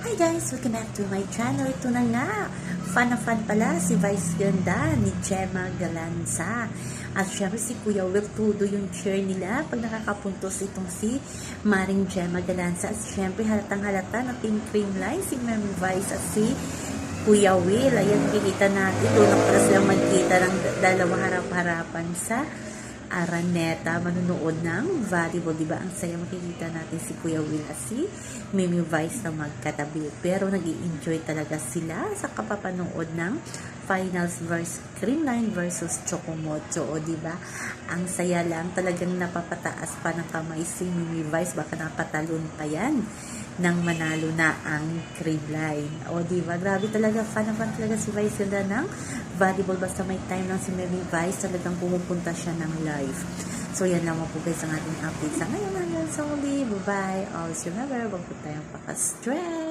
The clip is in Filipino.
Hi guys! Welcome back to my channel. Ito na nga. Fan na fan pala si Vice Ganda ni Gemma Galanza. At syempre si Kuya Will Tudo yung cheer nila pag nakakapuntos itong si Maring Gemma Galanza. At syempre halatang halata ng Team Cream Line si Mami Vice at si Kuya Will. Ayan, kikita natin. Doon na pala silang magkita ng dalawa harap-harapan sa Araneta, manunood ng volleyball, di ba? Ang saya makikita natin si Kuya Will at si Mimi Vice na magkatabi. Pero nag enjoy talaga sila sa kapapanood ng finals versus Creamline versus Chocomocho, o di ba? Ang saya lang, talagang napapataas pa ng kamay si Mimi Vice, baka napatalon pa yan nang manalo na ang Creamline. O di ba? Grabe talaga, fan na fan talaga si Vice ganda ng volleyball. Basta may time lang si Mimi Vice, talagang pumupunta siya ng live. So, yan lamang po guys ang ating update sa ngayon. Hanggang sa uli. Bye-bye. Always remember, huwag po tayong paka-stress.